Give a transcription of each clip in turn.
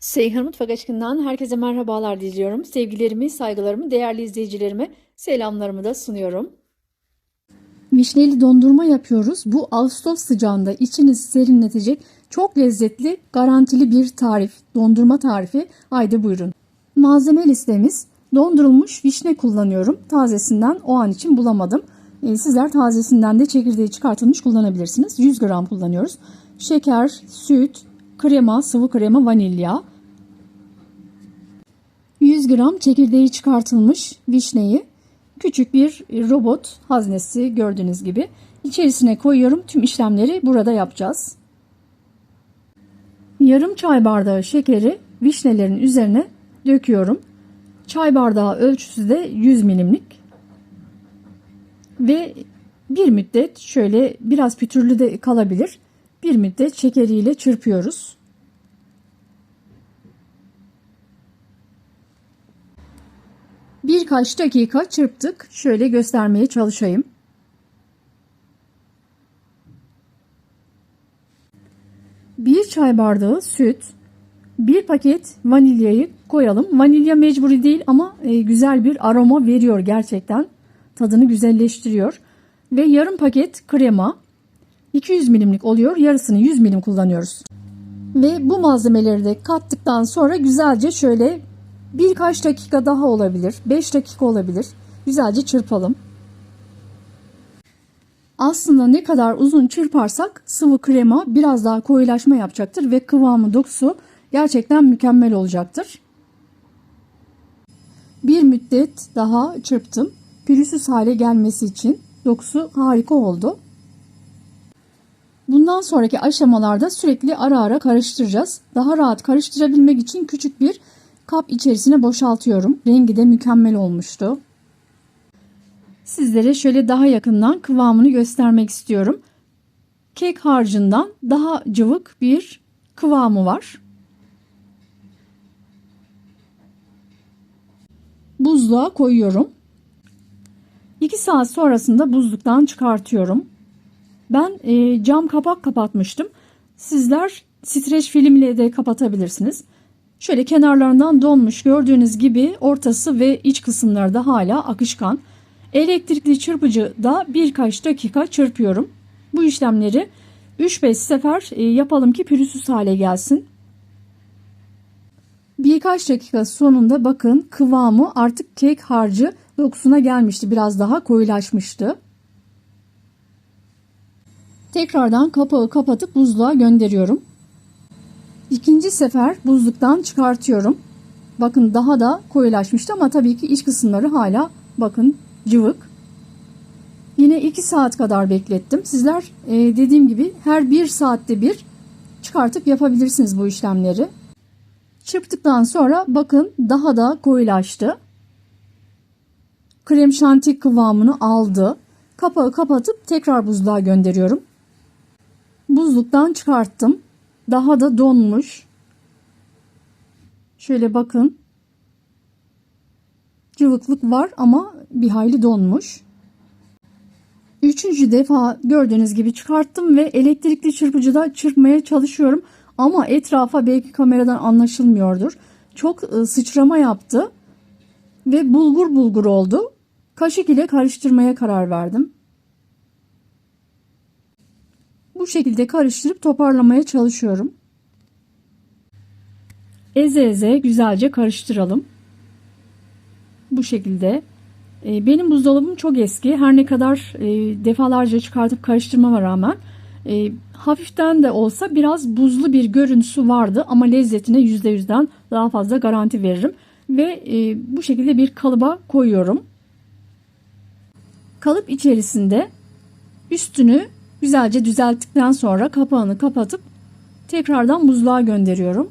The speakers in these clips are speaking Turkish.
Seyhan Mutfak Aşkından herkese merhabalar diliyorum. Sevgilerimi, saygılarımı, değerli izleyicilerime selamlarımı da sunuyorum. Vişneli dondurma yapıyoruz. Bu Ağustos sıcağında içinizi serinletecek çok lezzetli, garantili bir tarif. Dondurma tarifi. Haydi buyurun. Malzeme listemiz dondurulmuş vişne kullanıyorum. Tazesinden o an için bulamadım. Ee, Sizler tazesinden de çekirdeği çıkartılmış kullanabilirsiniz. 100 gram kullanıyoruz. Şeker, süt, krema, sıvı krema, vanilya. 100 gram çekirdeği çıkartılmış vişneyi küçük bir robot haznesi gördüğünüz gibi içerisine koyuyorum. Tüm işlemleri burada yapacağız. Yarım çay bardağı şekeri vişnelerin üzerine döküyorum. Çay bardağı ölçüsü de 100 milimlik. Ve bir müddet şöyle biraz pütürlü de kalabilir. Bir müddet şekeriyle çırpıyoruz. Birkaç dakika çırptık. Şöyle göstermeye çalışayım. Bir çay bardağı süt, bir paket vanilyayı koyalım. Vanilya mecburi değil ama e, güzel bir aroma veriyor gerçekten. Tadını güzelleştiriyor. Ve yarım paket krema. 200 milimlik oluyor. Yarısını 100 milim kullanıyoruz. Ve bu malzemeleri de kattıktan sonra güzelce şöyle birkaç dakika daha olabilir. 5 dakika olabilir. Güzelce çırpalım. Aslında ne kadar uzun çırparsak sıvı krema biraz daha koyulaşma yapacaktır ve kıvamı dokusu gerçekten mükemmel olacaktır. Bir müddet daha çırptım. Pürüzsüz hale gelmesi için dokusu harika oldu. Bundan sonraki aşamalarda sürekli ara ara karıştıracağız. Daha rahat karıştırabilmek için küçük bir kap içerisine boşaltıyorum. Rengi de mükemmel olmuştu. Sizlere şöyle daha yakından kıvamını göstermek istiyorum. Kek harcından daha cıvık bir kıvamı var. Buzluğa koyuyorum. 2 saat sonrasında buzluktan çıkartıyorum. Ben e, cam kapak kapatmıştım. Sizler streç filmle de kapatabilirsiniz. Şöyle kenarlarından donmuş gördüğünüz gibi ortası ve iç kısımları da hala akışkan. Elektrikli çırpıcıda birkaç dakika çırpıyorum. Bu işlemleri 3-5 sefer e, yapalım ki pürüzsüz hale gelsin. Birkaç dakika sonunda bakın kıvamı artık kek harcı dokusuna gelmişti. Biraz daha koyulaşmıştı. Tekrardan kapağı kapatıp buzluğa gönderiyorum. İkinci sefer buzluktan çıkartıyorum. Bakın daha da koyulaşmıştı ama tabii ki iç kısımları hala bakın cıvık. Yine 2 saat kadar beklettim. Sizler e, dediğim gibi her 1 saatte bir çıkartıp yapabilirsiniz bu işlemleri. Çırptıktan sonra bakın daha da koyulaştı. Krem şanti kıvamını aldı. Kapağı kapatıp tekrar buzluğa gönderiyorum. Buzluktan çıkarttım. Daha da donmuş. Şöyle bakın. Cıvıklık var ama bir hayli donmuş. Üçüncü defa gördüğünüz gibi çıkarttım ve elektrikli çırpıcıda çırpmaya çalışıyorum. Ama etrafa belki kameradan anlaşılmıyordur. Çok sıçrama yaptı ve bulgur bulgur oldu. Kaşık ile karıştırmaya karar verdim. Bu şekilde karıştırıp toparlamaya çalışıyorum. Eze eze güzelce karıştıralım. Bu şekilde. Ee, benim buzdolabım çok eski. Her ne kadar e, defalarca çıkartıp karıştırmama rağmen e, hafiften de olsa biraz buzlu bir görüntüsü vardı ama lezzetine %100'den daha fazla garanti veririm. Ve e, bu şekilde bir kalıba koyuyorum. Kalıp içerisinde üstünü güzelce düzelttikten sonra kapağını kapatıp tekrardan buzluğa gönderiyorum.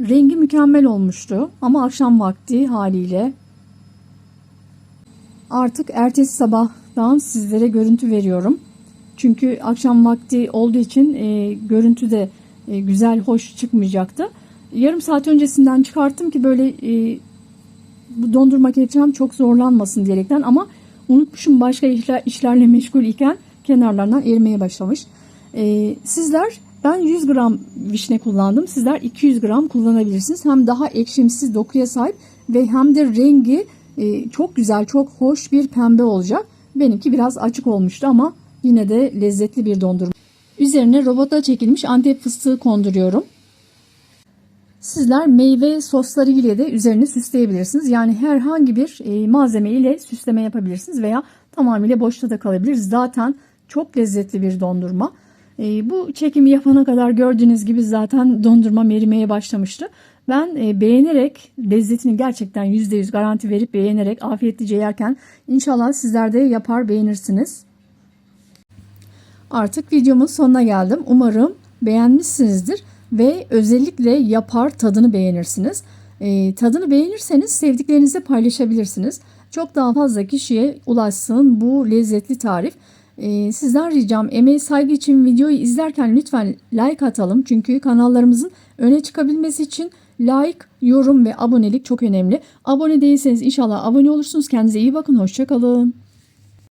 Rengi mükemmel olmuştu ama akşam vakti haliyle artık ertesi sabahtan sizlere görüntü veriyorum. Çünkü akşam vakti olduğu için e, görüntü de e, güzel, hoş çıkmayacaktı. Yarım saat öncesinden çıkarttım ki böyle e, bu dondurma kepçem çok zorlanmasın diyerekten ama unutmuşum başka işler, işlerle meşgul iken kenarlarından erimeye başlamış. E, sizler Ben 100 gram vişne kullandım. Sizler 200 gram kullanabilirsiniz. Hem daha ekşimsiz dokuya sahip ve hem de rengi e, çok güzel, çok hoş bir pembe olacak. Benimki biraz açık olmuştu ama yine de lezzetli bir dondurma. Üzerine robota çekilmiş antep fıstığı konduruyorum. Sizler meyve sosları ile de üzerini süsleyebilirsiniz. Yani herhangi bir e, malzeme ile süsleme yapabilirsiniz veya tamamıyla boşta da kalabilir. Zaten çok lezzetli bir dondurma. E, bu çekimi yapana kadar gördüğünüz gibi zaten dondurma erimeye başlamıştı. Ben e, beğenerek lezzetini gerçekten %100 garanti verip beğenerek afiyetlice yerken inşallah sizler de yapar beğenirsiniz. Artık videomun sonuna geldim. Umarım beğenmişsinizdir ve özellikle yapar tadını beğenirsiniz. E, tadını beğenirseniz sevdiklerinizle paylaşabilirsiniz. Çok daha fazla kişiye ulaşsın bu lezzetli tarif. E, sizden ricam emeği saygı için videoyu izlerken lütfen like atalım. Çünkü kanallarımızın öne çıkabilmesi için like, yorum ve abonelik çok önemli. Abone değilseniz inşallah abone olursunuz. Kendinize iyi bakın. Hoşçakalın.